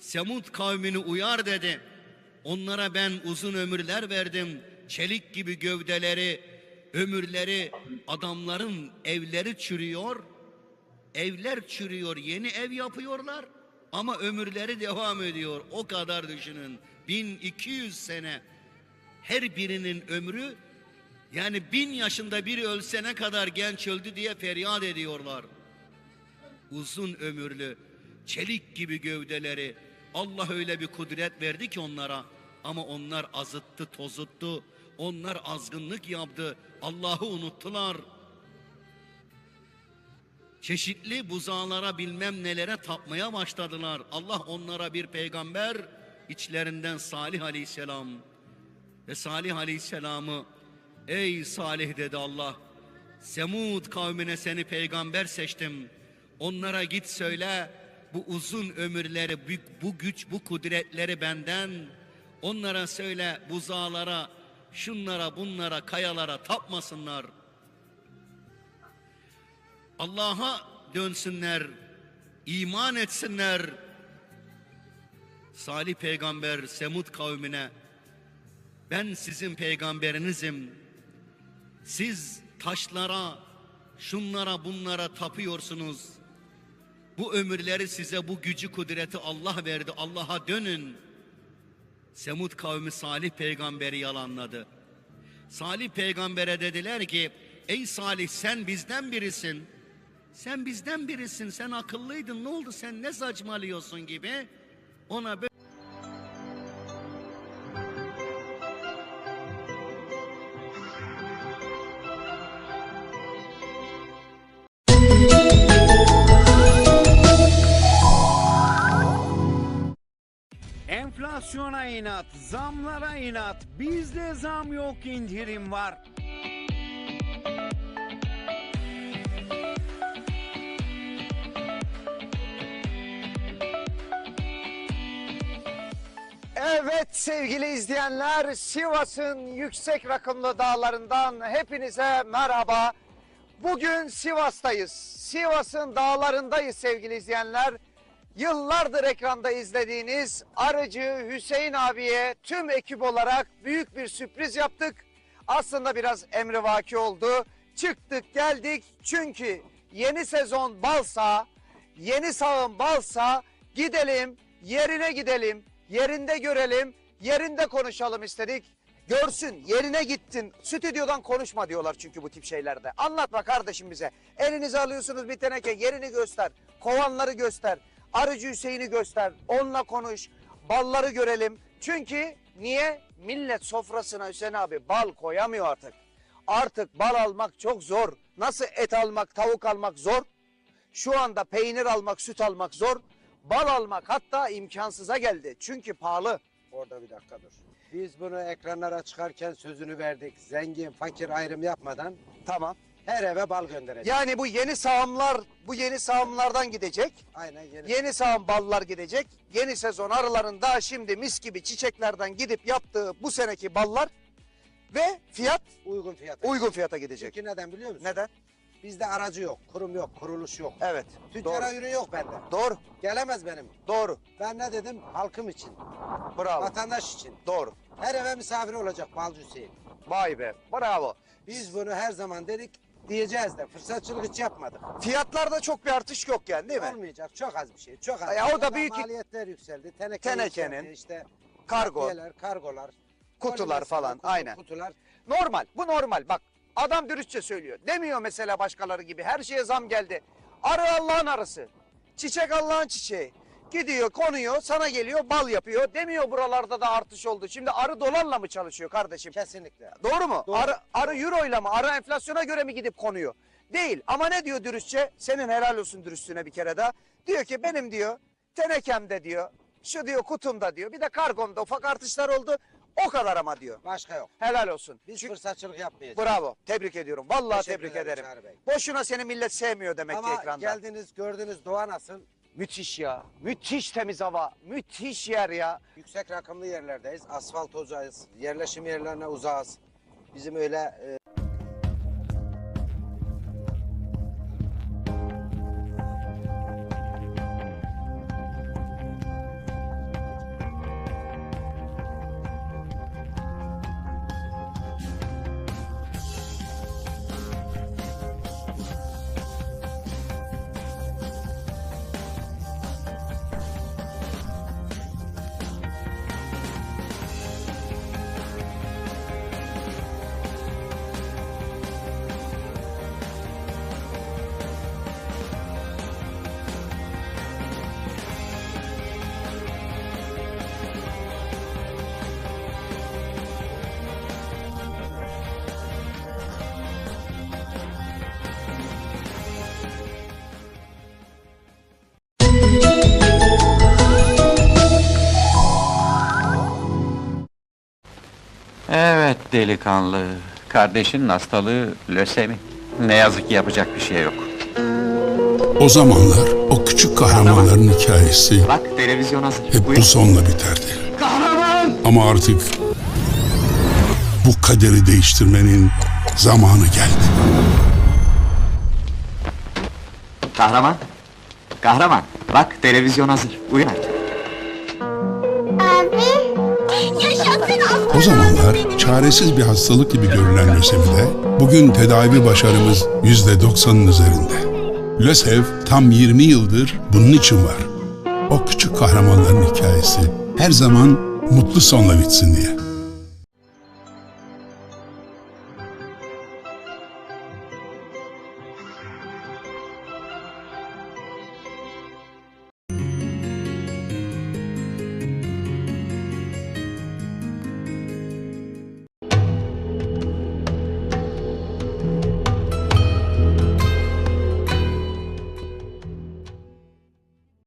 Semud kavmini uyar dedi. Onlara ben uzun ömürler verdim. Çelik gibi gövdeleri, ömürleri, adamların evleri çürüyor. Evler çürüyor, yeni ev yapıyorlar. Ama ömürleri devam ediyor. O kadar düşünün. 1200 sene. Her birinin ömrü yani bin yaşında biri ölse ne kadar genç öldü diye feryat ediyorlar uzun ömürlü, çelik gibi gövdeleri Allah öyle bir kudret verdi ki onlara ama onlar azıttı, tozuttu. Onlar azgınlık yaptı. Allah'ı unuttular. Çeşitli buzağlara bilmem nelere tapmaya başladılar. Allah onlara bir peygamber içlerinden Salih Aleyhisselam ve Salih Aleyhisselam'ı ey Salih dedi Allah Semud kavmine seni peygamber seçtim. Onlara git söyle bu uzun ömürleri, bu, güç, bu kudretleri benden. Onlara söyle buzağlara, şunlara, bunlara, kayalara tapmasınlar. Allah'a dönsünler, iman etsinler. Salih peygamber Semud kavmine ben sizin peygamberinizim. Siz taşlara, şunlara bunlara tapıyorsunuz. Bu ömürleri size bu gücü kudreti Allah verdi. Allah'a dönün. Semud kavmi Salih peygamberi yalanladı. Salih peygambere dediler ki ey Salih sen bizden birisin. Sen bizden birisin. Sen akıllıydın. Ne oldu sen ne saçmalıyorsun gibi. Ona böyle Enflasyona inat, zamlara inat. Bizde zam yok indirim var. Evet sevgili izleyenler Sivas'ın yüksek rakımlı dağlarından hepinize merhaba. Bugün Sivas'tayız. Sivas'ın dağlarındayız sevgili izleyenler. Yıllardır ekranda izlediğiniz Arıcı Hüseyin abiye tüm ekip olarak büyük bir sürpriz yaptık. Aslında biraz emrivaki oldu. Çıktık geldik çünkü yeni sezon balsa, yeni sağım balsa gidelim, yerine gidelim, yerinde görelim, yerinde konuşalım istedik. Görsün, yerine gittin. Stüdyodan konuşma diyorlar çünkü bu tip şeylerde. Anlatma kardeşim bize. Elinize alıyorsunuz bir teneke, yerini göster. Kovanları göster. Arıcı Hüseyin'i göster. Onunla konuş. Balları görelim. Çünkü niye? Millet sofrasına Hüseyin abi bal koyamıyor artık. Artık bal almak çok zor. Nasıl et almak, tavuk almak zor. Şu anda peynir almak, süt almak zor. Bal almak hatta imkansıza geldi. Çünkü pahalı. Orada bir dakika dur. Biz bunu ekranlara çıkarken sözünü verdik. Zengin, fakir ayrım yapmadan Tamam. Her eve bal göndereceğiz. Yani bu yeni sağımlar, bu yeni sağımlardan gidecek. Aynen yeni. Yeni sağım ballar gidecek. Yeni sezon arıların daha şimdi mis gibi çiçeklerden gidip yaptığı bu seneki ballar ve fiyat Uygun fiyata. uygun fiyata gidecek. Çünkü neden biliyor musun? Neden? Bizde aracı yok, kurum yok, kuruluş yok. Evet. Tüccara Doğru. ürün yok bende. Doğru. Gelemez benim. Doğru. Ben ne dedim? Halkım için, Bravo. vatandaş için. Doğru. Her eve misafir olacak Balcı Hüseyin. Vay be. Bravo. Biz bunu her zaman dedik, diyeceğiz de fırsatçılık hiç yapmadık. Fiyatlarda çok bir artış yok yani değil mi? Olmayacak, çok az bir şey, çok az. Ya o da Zaten büyük- Maliyetler yükseldi, teneke Tenekenin, yükseldi, işte Kargo, Nakliyeler, kargolar, kutular falan. kutu- Aynen. Kutular. Normal. Bu normal. Bak adam dürüstçe söylüyor. Demiyor mesela başkaları gibi. Her şeye zam geldi. Arı Allah'ın arısı. Çiçek Allah'ın çiçeği. Gidiyor konuyor sana geliyor bal yapıyor. Demiyor buralarda da artış oldu. Şimdi arı dolarla mı çalışıyor kardeşim? Kesinlikle. Doğru mu? Doğru. Arı, arı euroyla mı? Arı enflasyona göre mi gidip konuyor? Değil. Ama ne diyor dürüstçe? Senin helal olsun dürüstlüğüne bir kere daha. Diyor ki benim diyor tenekemde diyor. Şu diyor kutumda diyor. Bir de kargomda ufak artışlar oldu. O kadar ama diyor. Başka yok. Helal olsun. Biz Çünkü- fırsatçılık yapmayacağız. Bravo. Tebrik ediyorum. Vallahi Teşekkür tebrik ederim. Boşuna seni millet sevmiyor demek ki Ama ekranda. geldiniz gördünüz doğa nasıl? Müthiş ya. Müthiş temiz hava. Müthiş yer ya. Yüksek rakımlı yerlerdeyiz. Asfalt uzağız. Yerleşim yerlerine uzağız. Bizim öyle e, delikanlı. Kardeşinin hastalığı lösemi. Ne yazık ki yapacak bir şey yok. O zamanlar o küçük kahramanların hikayesi Bak televizyon hazır. hep Buyur. bu sonla biterdi. Ama artık bu kaderi değiştirmenin zamanı geldi. Kahraman. Kahraman. Bak televizyon hazır. Uyan artık. O zamanlar çaresiz bir hastalık gibi görülen lösemide bugün tedavi başarımız yüzde doksanın üzerinde. LÖSEV tam 20 yıldır bunun için var. O küçük kahramanların hikayesi her zaman mutlu sonla bitsin diye.